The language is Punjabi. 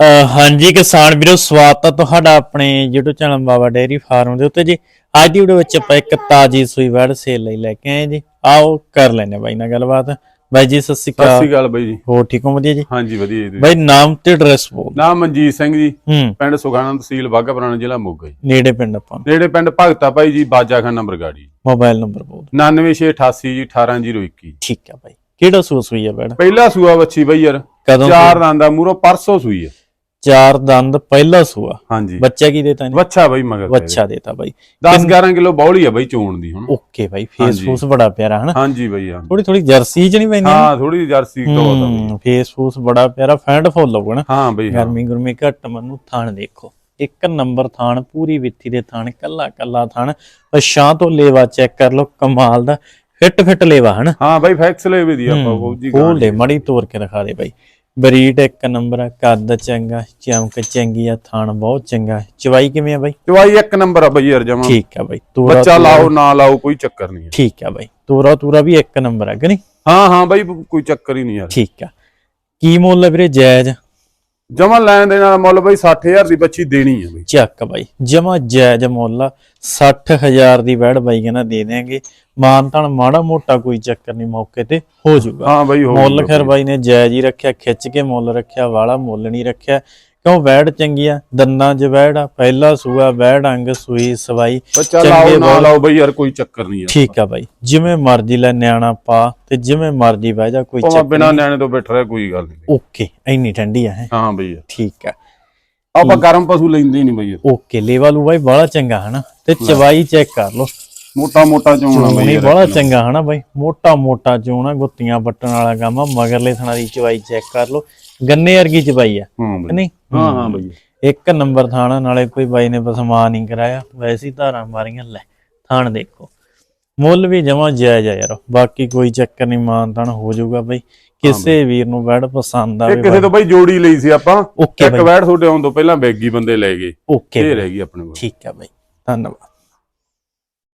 ਹਾਂਜੀ ਕਿਸਾਨ ਵੀਰੋ ਸਵਾਗਤ ਹੈ ਤੁਹਾਡਾ ਆਪਣੇ YouTube channel Baba dairy farm ਦੇ ਉੱਤੇ ਜੀ। ਅੱਜ ਦੀ ਵੀਡੀਓ ਵਿੱਚ ਆਪਾਂ ਇੱਕ ਤਾਜੀ ਸੂਈ ਵੜ ਸੇਲ ਲਈ ਲੈ ਕੇ ਆਏ ਜੀ। ਆਓ ਕਰ ਲੈਨੇ ਬਾਈ ਨਾਲ ਗੱਲਬਾਤ। ਬਾਈ ਜੀ ਸਤਿ ਸ਼੍ਰੀ ਸਤਿ ਸ਼੍ਰੀ ਅਕਾਲ ਅਕਾਲ ਬਾਈ ਜੀ। ਹੋਰ ਠੀਕ ਹੋ? ਵਧੀਆ ਜੀ? ਹਾਂਜੀ ਵਧੀਆ ਜੀ। ਬਾਈ ਨਾਮ ਤੇ ਐਡਰੈਸ ਬੋਲ ਨਾਮ ਮਨਜੀਤ ਸਿੰਘ ਜੀ। ਪਿੰਡ ਸੁਖਾਣਾ ਤਹਿਸੀਲ ਬਾਘਾ ਪੁਰਾਣਾ ਜ਼ਿਲ੍ਹਾ ਮੋਗਾ ਜੀ। ਨੇੜੇ ਪਿੰਡ ਆਪਾਂ। ਨੇੜੇ ਪਿੰਡ ਭਗਤਾ ਭਾਈ ਜੀ ਬਾਜਾਖਾਨਾ ਬਰਗਾੜੀ ਮੋਬਾਈਲ ਨੰਬਰ ਬੋਲ 99688 ਜੀ 18021 ਠੀਕ ਹੈ ਬਾਈ। ਕਿਹੜਾ ਸੂਆ ਸੂਈ ਹੈ ਬੈੜ ਪਹਿਲਾ ਸੂਆ ਬੱਚੀ ਬਾਈ ਯਾਰ। ਕਦੋਂ ਚਾਰ ਦੰਦ ਦਾ ਮੂਰੋ ਪਰਸੋਂ ਸੂਈ ਹੈ ਚਾਰ ਦੰਦ ਪਹਿਲਾ ਸੂਆ। ਹਾਂਜੀ। ਬੱਚਾ ਕੀ ਦੇਤਾ ਨੇ ਵੱਛਾ ਬਾਈ ਮਗਰ ਬੱਚਾ ਦੇਤਾ ਬਾਈ। 10 11 ਕਿਲੋ ਬੌਲੀ ਆ ਬਾਈ ਚੋਣ ਦੀ ਹੁਣ। ਓਕੇ ਬਾਈ ਫੇਸ। ਫੂਸ ਬੜਾ ਪਿਆਰਾ ਹਨਾ? ਹਾਂਜੀ ਬਾਈ ਹਾਂ ਥੋੜੀ ਥੋੜੀ ਜਰਸੀ ਚ ਨਹੀਂ ਪੈਂਦੀ ਹਾਂ ਥੋੜੀ ਜਰਸੀ ਤੋਂ ਹੂੰ ਫੇਸ ਫੂਸ ਬੜਾ ਪਿਆਰਾ ਫੈਂਡ ਫੁੱਲ ਨਾ ਹਾਂ ਬਾਈ ਗਰਮੀ ਗੁਰਮੀ ਘੱਟ ਮਨੂੰ ਥਾਣ ਦੇਖੋ। ਇੱਕ ਨੰਬਰ ਥਾਣ ਪੂਰੀ ਵਿੱਥੀ ਦੇ ਥਾਣ ਕੱਲਾ ਕੱਲਾ ਥਾਣ। ਪਛਾਂ ਤੋਂ ਲੇਵਾ ਚੈੱਕ ਕਰ ਲਓ ਕਮਾਲ ਦਾ। ਫਿੱਟ ਫਿੱਟ ਲੇਵਾ ਹਨ? ਹਾਂ ਬਾਈ ਫੈਕਸ ਲੈ ਵੀ ਦੀ ਆਪਾਂ ਫੌਜੀ ਖੋਲ ਦੇ ਮੜੀ ਤੋੜ ਕੇ ਦਿਖਾ ਦੇ ਬਾਈ। ਬਰੀਡ ਇੱਕ ਨੰਬਰ ਆ ਕੱਦ ਚੰਗਾ ਚਮਕ ਚੰਗੀ ਆ ਥਾਣ ਬਹੁਤ ਚੰਗਾ। ਚਵਾਈ ਕਿਵੇਂ ਆ ਬਾਈ? ਚਵਾਈ ਇੱਕ ਨੰਬਰ ਆ ਬਾਈ ਯਾਰ ਜਮਾ। ਠੀਕ ਆ ਬਾਈ ਤੋਰਾ ਬੱਚਾ ਲਾਓ ਨਾ ਲਾਓ ਕੋਈ ਚੱਕਰ ਨਹੀਂ ਠੀਕ ਆ ਬਾਈ ਤੋਰਾ ਤੋਰਾ ਵੀ ਇੱਕ ਨੰਬਰ ਆ ਕਿ ਨਹੀਂ? ਹਾਂ ਹਾਂ ਬਾਈ ਕੋਈ ਚੱਕਰ ਹੀ ਨਹੀਂ ਯਾਰ। ਠੀਕ ਆ। ਕੀ ਮੁੱਲ ਹੈ ਵੀਰੇ ਜਾਇਜ਼? ਜਮਾ ਲੈਣ ਦੇ ਨਾਲ ਮੁੱਲ ਬਾਈ 60000 ਦੀ ਬੱਚੀ ਦੇਣੀ ਹੈ ਬਾਈ। ਚੱਕ ਬਾਈ ਜਮਾ ਜਾਇਜ਼ ਮੁੱਲ ਆ 60000 ਦੀ ਵੈੜ ਬਾਈ ਕਹਿੰਦਾ ਦੇ ਦੇਾਂਗੇ ਮਾਨ ਤਾਂ ਮਾੜਾ ਮੋਟਾ ਕੋਈ ਚੱਕਰ ਨਹੀਂ ਮੌਕੇ ਤੇ ਹੋ ਜਾਊਗਾ। ਹਾਂ ਬਾਈ ਹੋ ਮੁੱਲ ਖੈਰ ਬਾਈ ਨੇ ਜਾਇਜ਼ ਹੀ ਰੱਖਿਆ ਖਿੱਚ ਕੇ ਮੁੱਲ ਰੱਖਿਆ ਵਾਲਾ ਮੁੱਲ ਨਹੀਂ ਰੱਖਿਆ। ਕਿਉਂ ਵੈੜ ਚੰਗੀ ਆ? ਦੰਦਾਂ 'ਚ ਵੈੜ ਆ। ਪਹਿਲਾ ਸੂਆ ਵੈੜ ਅੰਗ ਸੂਈ ਸਵਾਈ। ਬੱਚਾ ਲਾਓ ਨਾ। ਲਾਓ ਬਈ ਯਾਰ ਕੋਈ ਚੱਕਰ ਨਹੀਂ ਯਾਰ ਠੀਕ ਆ ਬਾਈ। ਜਿਵੇਂ ਮਰਜ਼ੀ ਲੈ ਨਿਆਣਾ ਪਾ ਤੇ ਜਿਵੇਂ ਮਰਜ਼ੀ ਬਹਿ ਜਾ ਕੋਈ ਚੱਕਰ ਬਿਨਾ ਨਿਆਣੇ ਤੋਂ ਬੈਠ ਰਿਹਾ ਕੋਈ ਗੱਲ ਨਹੀਂ। ਓਕੇ ਇੰਨੀ ਠੰਡੀ ਆ ਹੈ। ਹਾਂ ਬਈ। ਠੀਕ ਆ। ਆਪਾਂ ਗਰਮ ਪਸ਼ੂ ਲੈਂਦੇ ਨਹੀਂ ਬਈ। ਓਕੇ ਲੇਵਾ ਲੂ ਬਾਈ ਬੜਾ ਚੰਗਾ ਹਨਾ? ਤੇ ਚਵਾਈ ਚੈੱਕ ਕਰ ਲਓ। ਮੋਟਾ ਮੋਟਾ ਚੋਣਾ ਬਈ ਨਹੀਂ। ਬੜਾ ਚੰਗਾ ਹਨਾ ਬਾਈ? ਮੋਟਾ ਮੋਟਾ ਚੋਣਾ ਗੁੱਤੀਆਂ ਵੱਟਣ ਵਾਲਾ ਕੰਮ ਆ ਮਗਰਲੇ ਥਣਾ ਦੀ ਚਵਾਈ ਚੈੱਕ ਕਰ ਲਓ। ਗੰਨੇ ਵਰਗੀ ਚਵਾਈ ਆ ਹਾਂ ਕਿ ਬਈ ਨਹੀਂ? ਹਾਂ ਹਾਂ ਬਈ। ਇੱਕ ਨੰਬਰ ਥਾਣਾ ਨਾਲੇ ਕੋਈ ਬਾਈ ਨੇ ਬਸਮਾ ਨਹੀਂ ਕਰਾਇਆ। ਵੈਸੀ ਧਾਰਾਂ ਮਾਰੀਆਂ ਲੈ ਥਾਣ ਦੇਖੋ। ਮੁੱਲ ਵੀ ਜਮਾ ਜਾਇਜ਼ ਆ ਯਾਰ ਬਾਕੀ ਕੋਈ ਚੱਕਰ ਨਹੀਂ ਮਾਨਤਾਨ ਹੋ ਜਾਊਗਾ ਬਾਈ। ਕਿਸੇ ਵੀਰ ਨੂੰ ਬੈਡ ਪਸੰਦ ਆਵੇ ਕਿਸੇ ਤੋਂ ਬਈ। ਜੋੜੀ ਲਈ ਸੀ ਆਪਾਂ। ਇੱਕ ਵੈਟ ਤੁਹਾਡੇ ਆਉਣ ਤੋਂ ਪਹਿਲਾਂ ਬੈਗੀ ਬੰਦੇ ਲੈ ਗਏ। ਓਕੇ ਇਹ ਬਾਈ, ਰਹਿ ਗਈ ਆਪਣੇ ਕੋਲ। ਠੀਕ ਆ ਬਾਈ। ਧੰਨਵਾਦ।